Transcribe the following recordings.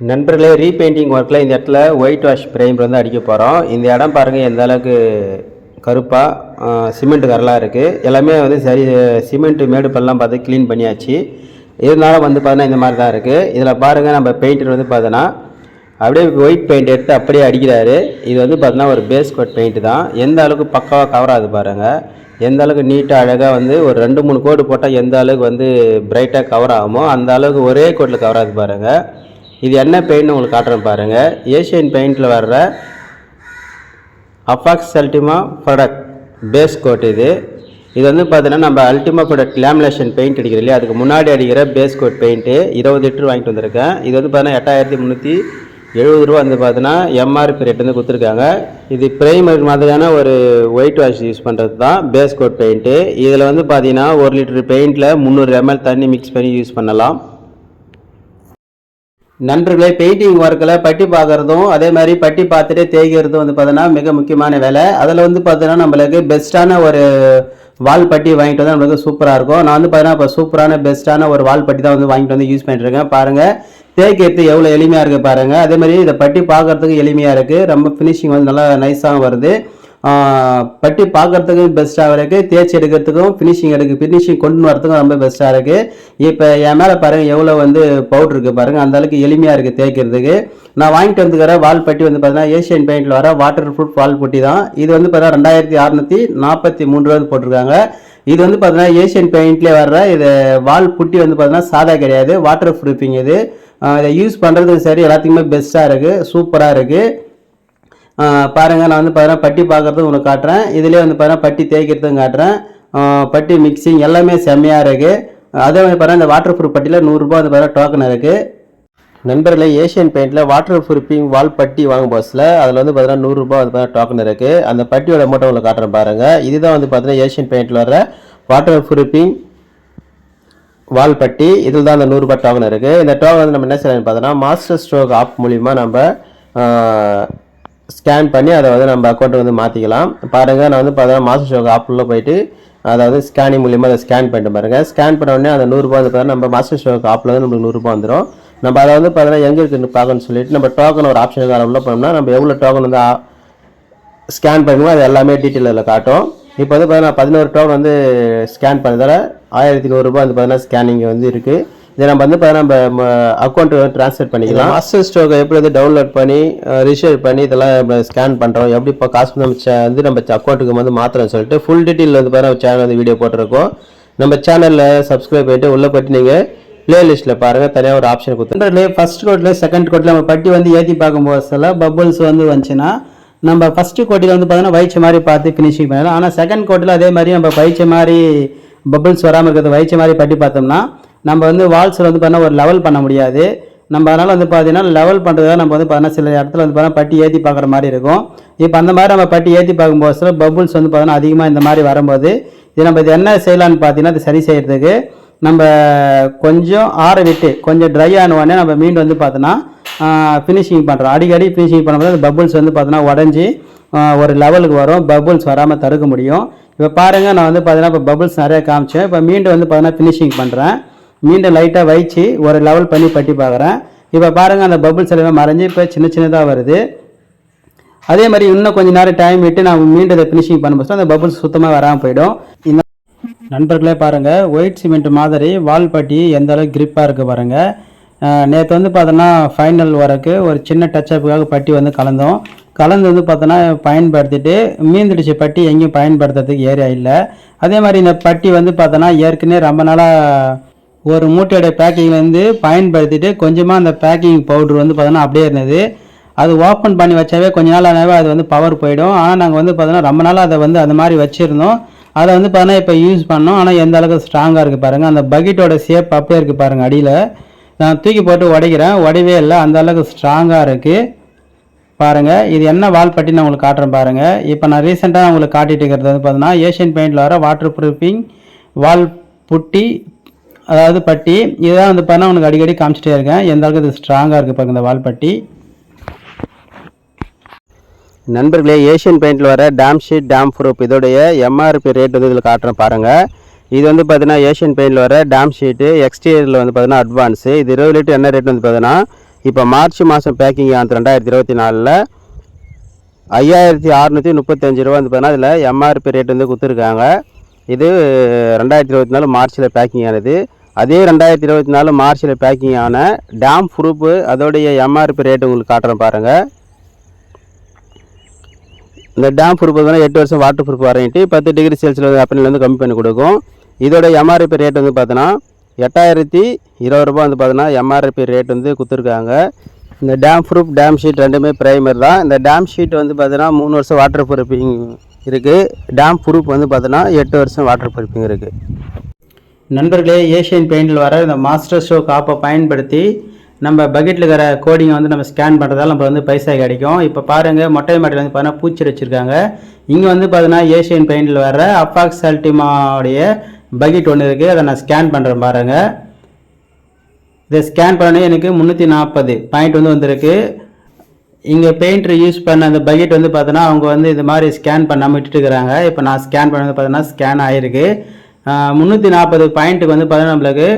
நண்பர்களே ரீபெயிண்டிங் ஒர்க்கில் இந்த இடத்துல ஒயிட் வாஷ் பிரைமர் வந்து அடிக்க போகிறோம் இந்த இடம் பாருங்கள் எந்த அளவுக்கு கருப்பாக சிமெண்ட் கரலாக இருக்குது எல்லாமே வந்து சரி சிமெண்ட்டு மேடு பல்லாம் பார்த்து க்ளீன் பண்ணியாச்சு. இருந்தாலும் வந்து பார்த்தீங்கன்னா இந்த மாதிரி தான் இருக்குது இதில் பாருங்கள் நம்ம பெயிண்டர் வந்து பார்த்தோன்னா அப்படியே ஒயிட் பெயிண்ட் எடுத்து அப்படியே அடிக்கிறாரு. இது வந்து பார்த்தீங்கன்னா ஒரு பேஸ் கோட் பெயிண்ட் தான். எந்த அளவுக்கு பக்காவாக கவர் ஆகுது பாருங்கள் எந்த அளவுக்கு நீட்டாக அழகாக வந்து ஒரு ரெண்டு மூணு கோடு போட்டால் எந்த அளவுக்கு வந்து பிரைட்டாக கவர் ஆகுமோ அந்த அளவுக்கு ஒரே கோட்டில் கவர் ஆகுது பாருங்கள் இது என்ன பெயிண்ட் உங்களுக்கு காட்டுறேன் பாருங்கள் ஏஷியன் பெயிண்டில் வர்ற Apex Ultima product base coat இது. இது வந்து பார்த்தீங்கன்னா நம்ம அல்டிமா ப்ராடக்ட் லேமினேஷன் பெயிண்ட் அடிக்கிற இல்லையா? அதுக்கு முன்னாடி அடிக்கிற பேஸ் கோட் பெயிண்ட்டு இருபது லிட்டர் வாங்கிட்டு வந்திருக்கேன். இது வந்து பார்த்தீங்கன்னா எட்டாயிரத்தி முந்நூற்றி எழுபது ரூபா வந்து பார்த்தீங்கன்னா எம்ஆர்பி ரேட் வந்து கொடுத்துருக்காங்க. இது பிரைமர் மாதிரியான ஒரு ஒயிட் வாஷ் யூஸ் பண்ணுறது தான் பேஸ் கோட் பெயிண்ட்டு இதில் வந்து பார்த்தீங்கன்னா ஒரு லிட்டர் பெயிண்ட்டில் முந்நூறு எம்எல் தண்ணி மிக்ஸ் பண்ணி யூஸ் பண்ணலாம். நண்பர்களே பெயிண்டிங் ஒர்க்கில் பட்டி பார்க்குறதும் அதே மாதிரி பட்டி பார்த்துட்டே தேய்க்கிறதும் வந்து பார்த்தோன்னா மிக முக்கியமான வேலை. அதில் வந்து பார்த்தோன்னா நம்மளுக்கு பெஸ்ட்டான ஒரு வால் பட்டி வாங்கிட்டு வந்தால் நம்மளுக்கு சூப்பராக இருக்கும். நான் வந்து பார்த்தீங்கன்னா இப்போ சூப்பரான பெஸ்ட்டான ஒரு வால் பட்டி தான் வந்து வாங்கிட்டு வந்து யூஸ் பண்ணிட்டுருக்கேன் பாருங்கள் தேய்க்கிறது எவ்வளோ எளிமையாக இருக்குது பாருங்கள் அதே மாதிரி இதை பட்டி பார்க்குறதுக்கு எளிமையாக இருக்குது ரொம்ப ஃபினிஷிங் வந்து நல்லா நைஸாகவும் வருது. பட்டி பார்க்கறதுக்கு பெஸ்ட்டாக இருக்குது தேய்ச்சி எடுக்கிறதுக்கும் ஃபினிஷிங் எடுக்கு ஃபினிஷிங் கொண்டு வரதுக்கும் ரொம்ப பெஸ்ட்டாக இருக்குது இப்போ என் மேலே பாருங்கள் எவ்வளோ வந்து பவுட்ரு இருக்குது பாருங்கள் அந்த அளவுக்கு எளிமையாக இருக்குது தேய்க்கிறதுக்கு. நான் வாங்கிட்டு வந்துக்கிற வால் பட்டி வந்து பார்த்தீங்கன்னா ஏஷியன் பெயிண்டில் வர வாட்டர் ப்ரூஃப் வால் பட்டி தான். இது வந்து பார்த்தீங்கன்னா ரெண்டாயிரத்தி அறநூற்றி நாற்பத்தி மூன்று ரூபா போட்டிருக்காங்க. இது வந்து பார்த்தீங்கன்னா ஏஷியன் பெயிண்ட்லேயே வர்ற இது வால் புட்டி வந்து பார்த்தீங்கன்னா சாதா கிடையாது. வாட்டர் ப்ரூஃபிங் இது இதை யூஸ் பண்ணுறதுக்கு சரி எல்லாத்துக்குமே பெஸ்ட்டாக இருக்குது சூப்பராக இருக்குது பாருங்கள் நான் வந்து பார்த்தீங்கன்னா பட்டி பார்க்குறதும் உங்களுக்கு காட்டுறேன். இதுலேயே வந்து பார்த்தீங்கன்னா பட்டி தேய்க்கிறதும் காட்டுறேன். பட்டி மிக்சிங் எல்லாமே செம்மையாக இருக்குது அதே மாதிரி பார்த்தீங்கன்னா இந்த வாட்டர் ப்ரூஃப் பட்டியில் நூறுரூபா வந்து பார்த்தீங்கன்னா டோக்கன் இருக்குது நண்பர்களே ஏஷியன் பெயிண்டில் வாட்டர் ப்ரூஃபிங் வால் பட்டி வாங்கும் போஸில் அதில் வந்து பார்த்தீங்கன்னா நூறுரூபா வந்து பார்த்தீங்கன்னா டோக்கன் இருக்குது அந்த பட்டியோட மூட்டை உங்களுக்கு காட்டுறேன் பாருங்கள் இதுதான் வந்து பார்த்தீங்கன்னா ஏஷியன் பெயிண்டில் வர வாட்டர் ப்ரூஃபிங் வால் பட்டி. இதில் தான் அந்த நூறுரூபா டோக்கன் இருக்குது இந்த டோக்கன் வந்து நம்ம என்ன செய்யலாம்னு பார்த்தோன்னா மாஸ்டர் ஸ்ட்ரோக் ஆப் மூலிமா நம்ம ஸ்கேன் பண்ணி அதை வந்து நம்ம அக்கௌண்ட்டை வந்து மாற்றிக்கலாம் பாருங்கள் நான் வந்து பார்த்தீங்கன்னா மாஸ்டர் ஷோக்கு ஆப்பில் போயிட்டு அதாவது ஸ்கேனிங் மூலியமாக அதை ஸ்கேன் பண்ணிட்டு பாருங்கள் ஸ்கேன் பண்ண உடனே அந்த நூறுரூபா வந்து பார்த்தீங்கன்னா நம்ம மாஸ்டர் ஷோக்கு ஆப்பில் வந்து நம்மளுக்கு நூறுரூபா வந்துடும் நம்ம அதை வந்து பார்த்தீங்கன்னா எங்கே இருக்குன்னு பார்க்கணும்னு சொல்லிட்டு நம்ம டோக்கன் ஒரு ஆப்ஷன் உள்ள போனோம்னா நம்ம எவ்வளோ டோக்கன் வந்து ஸ்கேன் பண்ணுவோம் அது எல்லாமே டீட்டெயில் அதில் காட்டும். இப்போ வந்து பார்த்தீங்கன்னா பதினோரு டோக்கன் வந்து ஸ்கேன் பண்ணதால் ஆயிரத்தி நூறுரூபா வந்து பார்த்தீங்கன்னா ஸ்கேனிங் வந்து இருக்குது இதை நம்ம வந்து பார்த்தீங்கன்னா நம்ம அக்கௌண்ட் ட்ரான்ஸ்ஃபர் பண்ணிக்கலாம். மாஸ்டர் ஸ்டோக்கை எப்படி வந்து டவுன்லோட் பண்ணி ரிஜிஸ்டர் பண்ணி இதெல்லாம் ஸ்கேன் பண்ணுறோம் எப்படி இப்போ காசு வந்து நம்ம வந்து நம்ம அக்கௌண்ட்டுக்கு வந்து மாத்திரம் சொல்லிட்டு ஃபுல் டீட்டெயில் வந்து பார்த்தீங்கன்னா சேனல் வந்து வீடியோ போட்டிருக்கோம். நம்ம சேனலில் சப்ஸ்கிரைப் பண்ணிட்டு உள்ளே போயிட்டு நீங்கள் பிளேலிஸ்ட்டில் பாருங்கள் தனியாக ஒரு ஆப்ஷன் கொடுத்து. ஃபர்ஸ்ட் கோட்டில் செகண்ட் கோட்டில் நம்ம பட்டி வந்து ஏற்றி பார்க்கும்போது சில பபுள்ஸ் வந்து வந்துச்சுன்னா நம்ம ஃபர்ஸ்ட் கோட்டில் வந்து பார்த்தீங்கன்னா வைச்ச மாதிரி பார்த்து ஃபினிஷிங் பண்ணலாம். ஆனால் செகண்ட் கோட்டில் அதே மாதிரி நம்ம வைச்ச மாதிரி பபுள்ஸ் வராமல் இருக்கிறது வைச்ச மாதிரி பட்டி பார்த்தோம்னா நம்ம வந்து வால்ஸில் வந்து பார்த்தீங்கன்னா ஒரு லெவல் பண்ண முடியாது. நம்ம அதனால் வந்து பார்த்தீங்கன்னா லெவல் பண்ணுறதுக்காக நம்ம வந்து பார்த்தீங்கன்னா சில இடத்துல வந்து பார்த்தீங்கன்னா பட்டி ஏற்றி பார்க்குற மாதிரி இருக்கும். இப்போ அந்த மாதிரி நம்ம பட்டி ஏற்றி பார்க்கும்போது சில பபுள்ஸ் வந்து பார்த்தீங்கன்னா அதிகமாக இந்த மாதிரி வரும்போது இது நம்ம இது என்ன செய்யலாம்னு பார்த்தீங்கன்னா இது சரி செய்கிறதுக்கு நம்ம கொஞ்சம் ஆற விட்டு கொஞ்சம் ட்ரை ஆன உடனே நம்ம மீன் வந்து பார்த்தோன்னா ஃபினிஷிங் பண்ணுறோம் அடிக்கடி ஃபினிஷிங் பண்ணும்போது அந்த பபுள்ஸ் வந்து பார்த்தோன்னா உடஞ்சி ஒரு லெவலுக்கு வரும். பபுள்ஸ் வராமல் தடுக்க முடியும். இப்போ பாருங்கள் நான் வந்து பார்த்தீங்கன்னா இப்போ பபுள்ஸ் நிறைய காமிச்சேன். இப்போ மீண்டும் வந்து பார்த்தீங்கன்னா ஃபினிஷிங் பண்ணுறேன் மீண்டும் லைட்டாக வைச்சு ஒரு லெவல் பண்ணி பட்டி பார்க்குறேன். இப்போ பாருங்கள் அந்த பபுள்ஸ் எல்லாமே மறைஞ்சு இப்போ சின்ன சின்னதாக வருது. அதே மாதிரி இன்னும் கொஞ்ச நேரம் டைம் விட்டு நான் மீண்டும் இதை ஃபினிஷிங் பண்ணும்போது அந்த பபுள்ஸ் சுத்தமாக வராமல் போயிடும். இந்த நண்பர்களே பாருங்கள் ஒயிட் சிமெண்ட் மாதிரி வால் பட்டி எந்த அளவுக்கு கிரிப்பாக இருக்குது பாருங்கள் நேற்று வந்து பார்த்தோன்னா ஃபைனல் வரக்கு ஒரு சின்ன டச்சப்புக்காக பட்டி வந்து கலந்தோம். கலந்து வந்து பார்த்தோன்னா பயன்படுத்திட்டு மீந்துடுச்சு பட்டி எங்கேயும் பயன்படுத்துறதுக்கு ஏரியா இல்லை. அதே மாதிரி இந்த பட்டி வந்து பார்த்தோன்னா ஏற்கனவே ரொம்ப நாளாக ஒரு மூட்டையோட பேக்கிங்லேருந்து பயன்படுத்திட்டு கொஞ்சமாக அந்த பேக்கிங் பவுடர் வந்து பார்த்தோன்னா அப்படியே இருந்தது. அது ஓப்பன் பண்ணி வச்சாவே கொஞ்ச நாள் ஆனாவே அது வந்து பவர் போயிடும். ஆனால் நாங்கள் வந்து பார்த்தோன்னா ரொம்ப நாளாக அதை வந்து அந்த மாதிரி வச்சுருந்தோம். அதை வந்து பார்த்தோன்னா இப்போ யூஸ் பண்ணோம். ஆனால் எந்த அளவுக்கு ஸ்ட்ராங்காக இருக்குது பாருங்கள் அந்த பக்கெட்டோட ஷேப் அப்படியே இருக்குது பாருங்கள் அடியில். நான் தூக்கி போட்டு உடைக்கிறேன். உடையவே இல்லை. அந்த அளவுக்கு ஸ்ட்ராங்காக இருக்குது பாருங்கள் இது என்ன வால் பட்டி நான் உங்களுக்கு காட்டுறேன் பாருங்கள் இப்போ நான் ரீசெண்டாக உங்களுக்கு காட்டிட்டு இருக்கிறது வந்து பார்த்தீங்கன்னா ஏஷியன் பெயிண்டில் வர வாட்டர் ப்ரூஃபிங் வால் புட்டி அதாவது பட்டி இதுதான் வந்து பார்த்தா உனக்கு அடிக்கடி காமிச்சிட்டே இருக்கேன். எந்த அளவுக்கு இது ஸ்ட்ராங்காக இருக்குது பாருங்க இந்த வால் பட்டி. நண்பர்களே ஏஷியன் பெயிண்டில் வர டேம் ஷீட் டேம் ப்ரூப் இதோடைய எம்ஆர்பி ரேட் வந்து இதில் காட்டுறேன் பாருங்கள் இது வந்து பார்த்தீங்கன்னா ஏஷியன் பெயிண்டில் வர டேம் ஷீட்டு எக்ஸ்டீரியரில் வந்து பார்த்தீங்கன்னா அட்வான்ஸு இது இருபது லிட்டர் என்ன ரேட் வந்து பார்த்தீங்கன்னா இப்போ மார்ச் மாதம் பேக்கிங் ஆனது ரெண்டாயிரத்தி இருபத்தி நாலில் ஐயாயிரத்தி அறநூற்றி முப்பத்தஞ்சு ரூபா வந்து பார்த்தீங்கன்னா இதில் எம்ஆர்பி ரேட் வந்து கொடுத்துருக்காங்க. இது ரெண்டாயிரத்தி இருபத்தி நாலு மார்ச்சில் பேக்கிங் ஆனது. அதே ரெண்டாயிரத்தி இருபத்தி நாலு மார்ச்சில் பேக்கிங் ஆன டேம் ப்ரூஃபு அதோடைய எம்ஆர்பி ரேட் உங்களுக்கு காட்டுறேன் பாருங்கள் இந்த டேம் ப்ரூஃப் வந்து எட்டு வருஷம் வாட்டர் ப்ரூஃப் வாரண்ட்டி பத்து டிகிரி செல்சியஸ் வெப்பநிலையிலேருந்து கம்மி பண்ணி கொடுக்கும். இதோட எம்ஆர்பி ரேட் வந்து பார்த்தோன்னா எட்டாயிரத்தி இருபது ரூபா வந்து பார்த்தோன்னா எம்ஆர்பி ரேட் வந்து கொடுத்துருக்காங்க. இந்த டேம் ப்ரூஃப் டேம் ஷீட் ரெண்டுமே ப்ரைமர் தான். இந்த டேம் ஷீட் வந்து பார்த்தோன்னா மூணு வருஷம் வாட்டர் ப்ரூஃபிங் இருக்குது டேம் ப்ரூஃப் வந்து பார்த்தோன்னா எட்டு வருஷம் வாட்டர் ப்ரூஃபிங் இருக்குது நண்பர்களே ஏஷியன் பெயிண்டில் வர இந்த மாஸ்டர் ஷோ காப்பை பயன்படுத்தி நம்ம பக்கெட்டில் இருக்கிற கோடிங்கை வந்து நம்ம ஸ்கேன் பண்ணுறதால நம்ம வந்து பைசா கிடைக்கும். இப்போ பாருங்கள் மொட்டை மாட்டில் வந்து பார்த்தீங்கன்னா பூச்சி வச்சுருக்காங்க. இங்கே வந்து பார்த்தீங்கன்னா ஏஷியன் பெயிண்டில் வர அப்பாக்ஸ் அல்டிமாவுடைய பக்கெட் ஒன்று இருக்குது அதை நான் ஸ்கேன் பண்ணுறேன் பாருங்கள் இதை ஸ்கேன் பண்ணி எனக்கு முந்நூற்றி நாற்பது பாயிண்ட் வந்து வந்திருக்கு. இங்கே பெயிண்டர் யூஸ் பண்ண அந்த பக்கெட் வந்து பார்த்தோன்னா அவங்க வந்து இது மாதிரி ஸ்கேன் பண்ணாமல் விட்டுட்டு இருக்கிறாங்க. இப்போ நான் ஸ்கேன் பண்ணது பார்த்தோன்னா ஸ்கேன் ஆகிருக்கு முந்நூற்றி நாற்பது பாயிண்ட்டுக்கு வந்து பார்த்தீங்கன்னா நம்மளுக்கு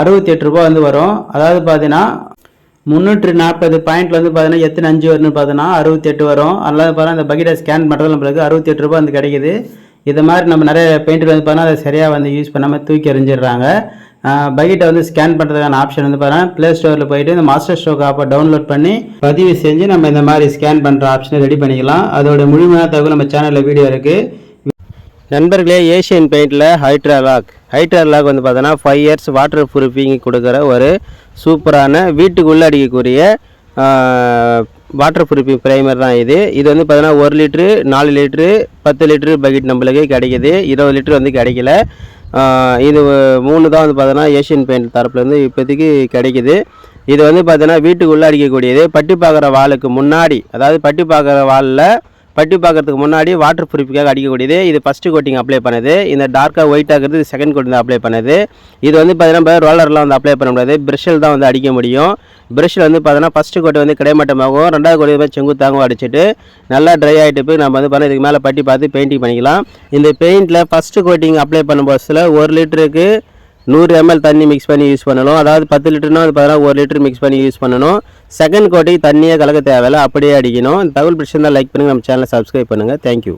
அறுபத்தி எட்டு ரூபா வந்து வரும். அதாவது பார்த்தீங்கன்னா முந்நூற்றி நாற்பது பாயிண்ட்ல வந்து பார்த்தீங்கன்னா எத்தனை அஞ்சு வரும்னு பார்த்தோன்னா அறுபத்தி எட்டு வரும். அதனால பார்த்தா அந்த பக்கெட்டை ஸ்கேன் பண்ணுறது நம்மளுக்கு அறுபத்தி எட்டு ரூபா வந்து கிடைக்குது. இது மாதிரி நம்ம நிறைய பெயிண்டர் வந்து பார்த்தோன்னா அதை சரியாக வந்து யூஸ் பண்ணாமல் தூக்கி எறிஞ்சிடுறாங்க. பக்கெட்டை வந்து ஸ்கேன் பண்ணுறதுக்கான ஆப்ஷன் வந்து பார்த்தீங்கன்னா ப்ளே ஸ்டோரில் போயிட்டு இந்த மாஸ்டர் ஸ்டோக் ஆப்பை டவுன்லோட் பண்ணி பதிவு செஞ்சு நம்ம இந்த மாதிரி ஸ்கேன் பண்ணுற ஆப்ஷனை ரெடி பண்ணிக்கலாம். அதோட முழுமையான தகவல் நம்ம சேனலில் வீடியோ இருக்குது நண்பர்களே ஏஷியன் பெயிண்டில் ஹைட்ராலாக் ஹைட்ராலாக் வந்து பார்த்தோன்னா ஃபைவ் இயர்ஸ் வாட்டர் ப்ரூஃபிங் கொடுக்குற ஒரு சூப்பரான வீட்டுக்குள்ளே அடிக்கக்கூடிய வாட்டர் ப்ரூஃபிங் ப்ரைமர் தான் இது. இது வந்து பார்த்தோன்னா ஒரு லிட்ரு நாலு லிட்ரு பத்து லிட்ரு பக்கெட் நம்மளுக்கு கிடைக்குது. இருபது லிட்ரு வந்து கிடைக்கல. இது மூணு தான் வந்து பார்த்தோன்னா ஏஷியன் பெயிண்ட் தரப்புலேருந்து இப்போதைக்கு கிடைக்குது. இது வந்து பார்த்தோன்னா வீட்டுக்குள்ளே அடிக்கக்கூடியது. பட்டி பார்க்குற வாளுக்கு முன்னாடி அதாவது பட்டி பார்க்குற வாலில் பட்டி பார்க்கறதுக்கு முன்னாடி வாட்டர் ப்ரூஃபுக்காக அடிக்கக்கூடியது. இது ஃபஸ்ட்டு கோட்டிங் அப்ளை பண்ணுது. இந்த டார்க்காக ஒயிட் ஆகிறது செகண்ட் கோட்டிங் அப்ளை பண்ணுது. இது வந்து பார்த்தீங்கன்னா ரோலர்லாம் வந்து அப்ளை பண்ண முடியாது. ப்ரஷில் தான் வந்து அடிக்க முடியும். ப்ரஷில் வந்து பார்த்தீங்கன்னா ஃபஸ்ட்டு கோட்டை வந்து கிடைமட்டமாகவும் ரெண்டாவது கோட்டை போய் செங்குத்தாகவும் அடிச்சுட்டு நல்லா ட்ரை ஆகிட்டு போய் நம்ம வந்து பார்த்தீங்கன்னா இதுக்கு மேலே பட்டி பார்த்து பெயிண்டிங் பண்ணிக்கலாம். இந்த பெயிண்டில் ஃபஸ்ட்டு கோட்டிங் அப்ளை பண்ணும் பஸ்ஸில் ஒரு லிட்டருக்கு நூறு எம்எல் தண்ணி மிக்ஸ் பண்ணி யூஸ் பண்ணணும். அதாவது பத்து லிட்டர்னா அது பார்த்தீங்கன்னா ஒரு லிட்டர் மிக்ஸ் பண்ணி யூஸ் பண்ணணும். செகண்ட் கோட்டைக்கு தண்ணியே கலக்க தேவையில்ல. அப்படியே அடிக்கணும். தகவல் பிரச்சனை லைக் பண்ணுங்கள் நம்ம சேனலை சப்ஸ்கிரைப் பண்ணுங்கள் தேங்க்யூ